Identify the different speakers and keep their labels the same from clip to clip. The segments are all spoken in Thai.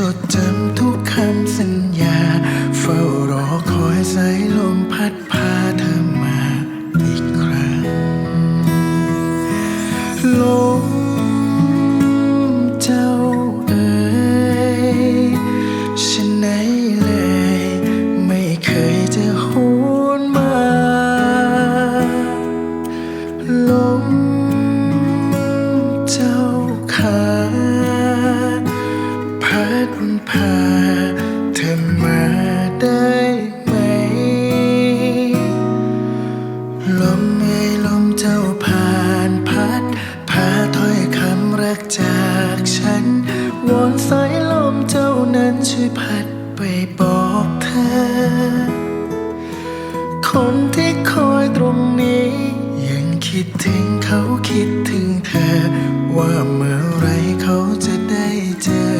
Speaker 1: your turn. คนที่คอยตรงนี้ ยังคิดถึงเขาคิดถึงเธอ ว่าเมื่อไรเขาจะได้เจอ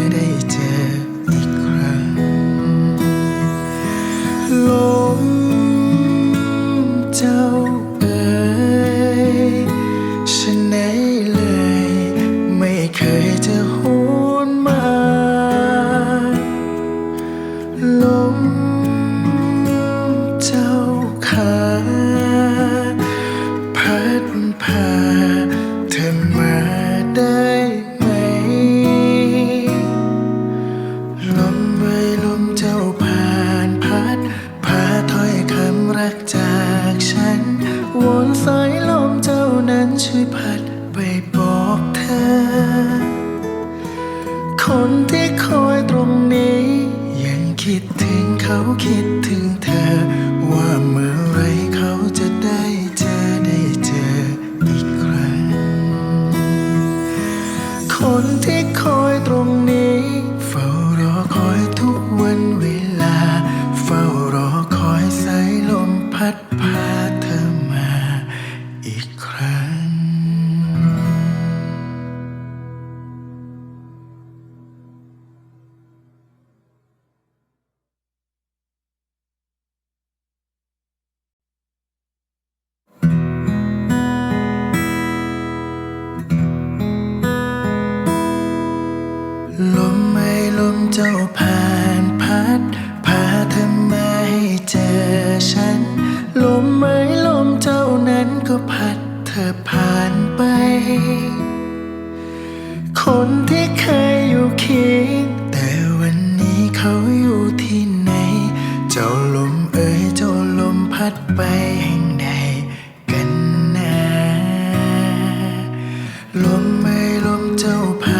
Speaker 1: คนที่คอยตรงนี้ ยังคิดถึงเขาคิด พัด พาเธอมาให้เจอฉัน ลมไม้ลมเจ้านั้นก็พัดเธอผ่านไป คนที่เคยอยู่เคียงแต่วันนี้เขาอยู่ที่ไหน เจ้าลมเอ๋ยเจ้าลมพัดไปแห่งใดกันนะลมไม่ลมเจ้าพัด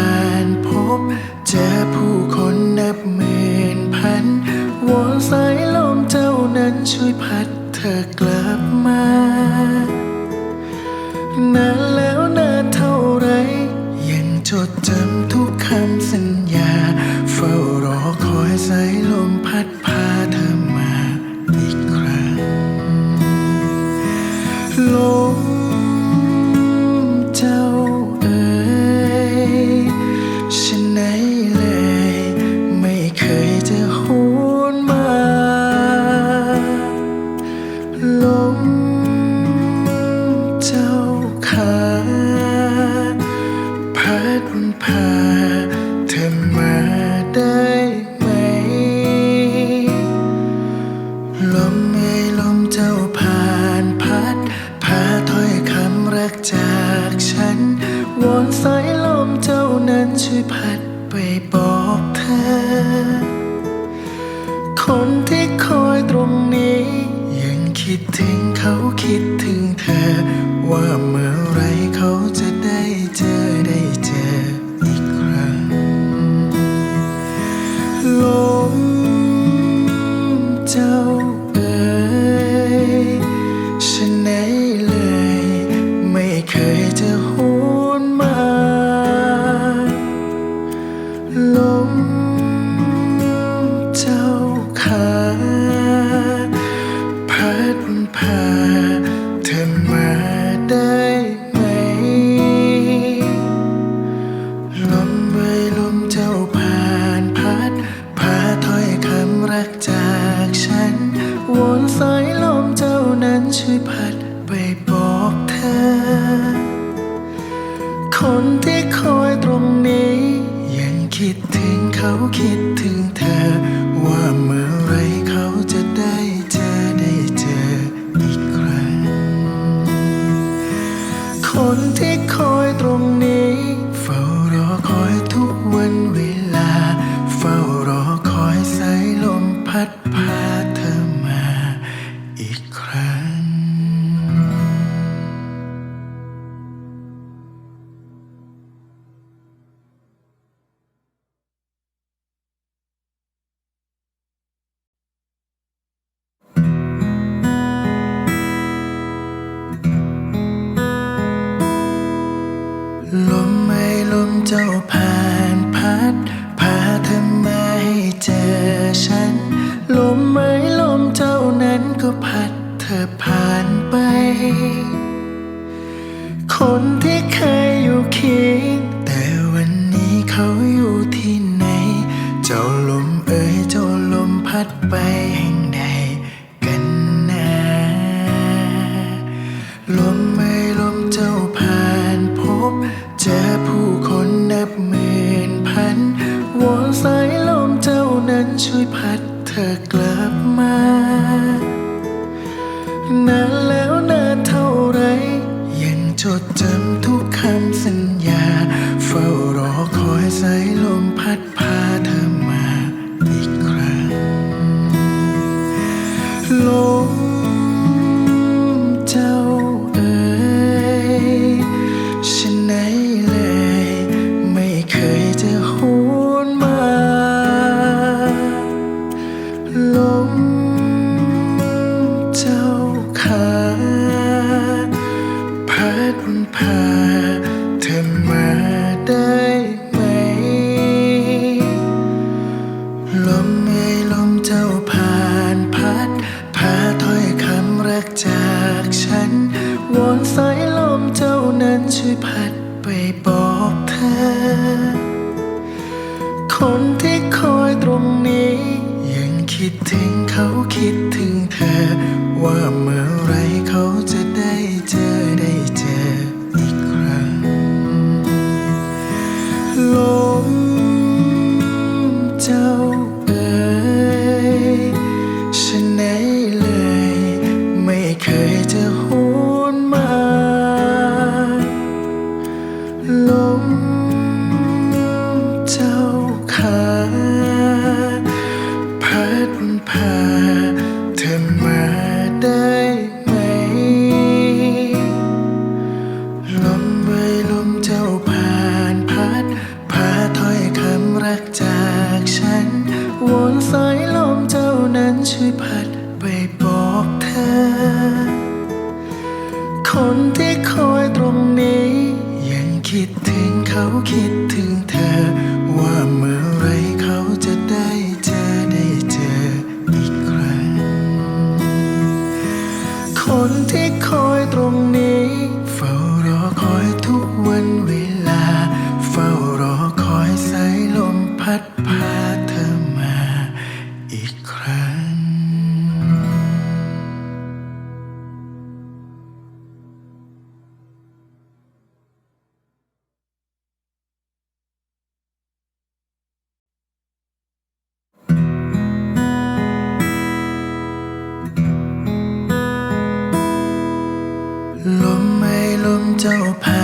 Speaker 1: Lord. เจ้าผ่านพัดพาเธอมาให้เจอฉัน ลมไม้ลมเจ้านั้นก็พัดเธอผ่านไป คนที่เคยอยู่เคียง พัดไปบอกเธอ คนที่คอยตรงนี้ ยังคิดถึงเขาคิดถึงเธอ ว่าเมื่อไรเขาจะได้เจอได้เจออีกครั้งลมเจ้า ลมไม่ลมเจ้าพา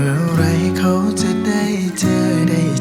Speaker 1: มื่อไรเขาจะได้เจอได้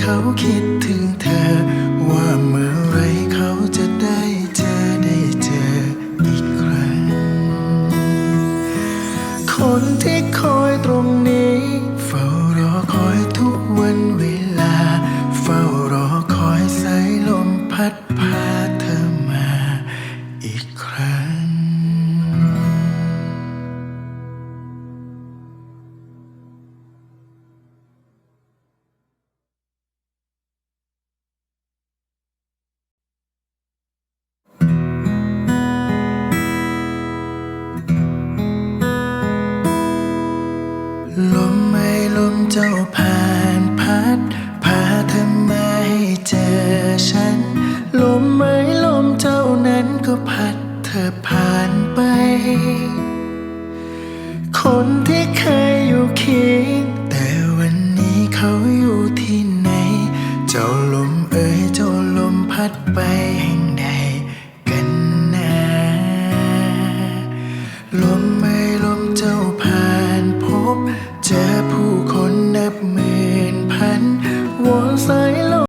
Speaker 1: เขาคิดถึงเธอ ว่าเมื่อไรเขาจะได้ เจ้าผ่านพัดพาเธอมาให้เจอฉัน ลมไม้ลมเจ้านั้นก็พัดเธอผ่านไป คนที่เคยอยู่เคียง